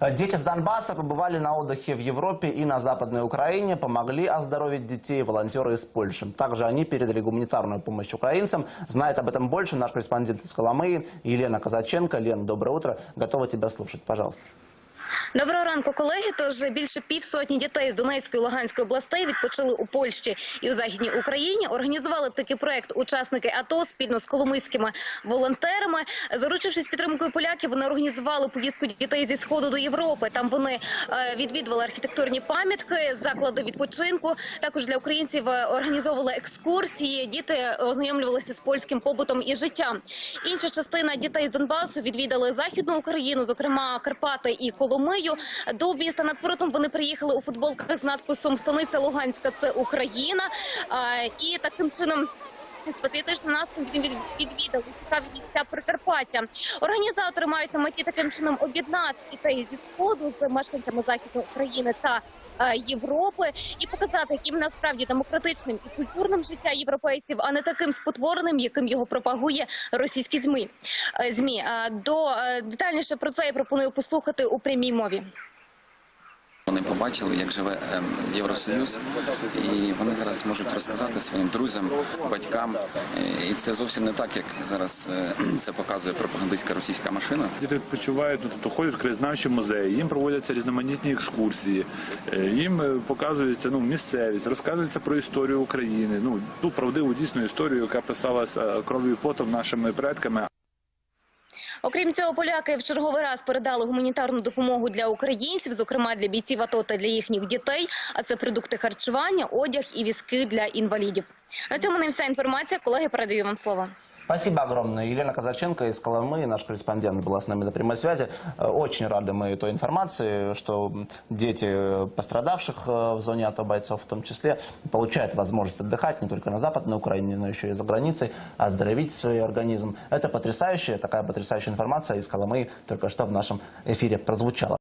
Э, Дети с Донбасса побывали на отдыхе в Европе и на Западной Украине, помогли оздоровить детей волонтеры из Польши. Также они передали гуманитарную помощь украинцам. Знает об этом больше наш корреспондент из Коломыи Елена Казаченко. Лен, доброе утро. Готова тебя слушать. Пожалуйста. Доброго ранку, колеги. Тож більше півсотні дітей з Донецької і Луганської областей відпочили у Польщі і у західній Україні. Організували такий проект учасники АТО спільно з коломийськими волонтерами. Заручившись підтримкою поляків, вони організували поїздку дітей зі сходу до Європи. Там вони е, відвідували архітектурні пам'ятки, заклади відпочинку. Також для українців е, організовували екскурсії. Діти ознайомлювалися з польським побутом і життям. Інша частина дітей з Донбасу відвідали західну Україну, зокрема Карпати і Коломию. До міста над Прутом вони приїхали у футболках з надписом «Станиця Луганська – це Україна». І таким чином патріотичним настроєм від- від- відвідали цікаві місця Прикарпаття. Організатори мають на меті таким чином об'єднати дітей зі сходу з мешканцями західної України та е, Європи і показати, яким насправді демократичним і культурним життя європейців, а не таким спотвореним, яким його пропагує російські змі. Е, Змі Е, до е, детальніше про це я пропоную послухати у прямій мові. Вони побачили, як живе ем, Євросоюз, і вони зараз можуть розказати своїм друзям, батькам. І це зовсім не так, як зараз е, це показує пропагандистська російська машина. Діти відпочивають, тобто ходять в краєзнавчі музеї, їм проводяться різноманітні екскурсії, е, їм е, показується ну, місцевість, розказується про історію України, ну ту правдиву дійсну історію, яка писалася кров'ю потом нашими предками. Окрім цього, поляки в черговий раз передали гуманітарну допомогу для українців, зокрема для бійців АТО та для їхніх дітей. А це продукти харчування, одяг і візки для інвалідів. На цьому не вся інформація. Колеги, передаю вам слово. Спасибо огромное. Елена Казаченко из Коломы, наш корреспондент была с нами на прямой связи. Э, Очень рады мы той информации, что дети пострадавших э, в зоне АТО бойцов в том числе получают возможность отдыхать не только на Западной Украине, но еще и за границей, оздоровить свой организм. Это потрясающая, такая потрясающая информация из Коломы только что в нашем эфире прозвучала.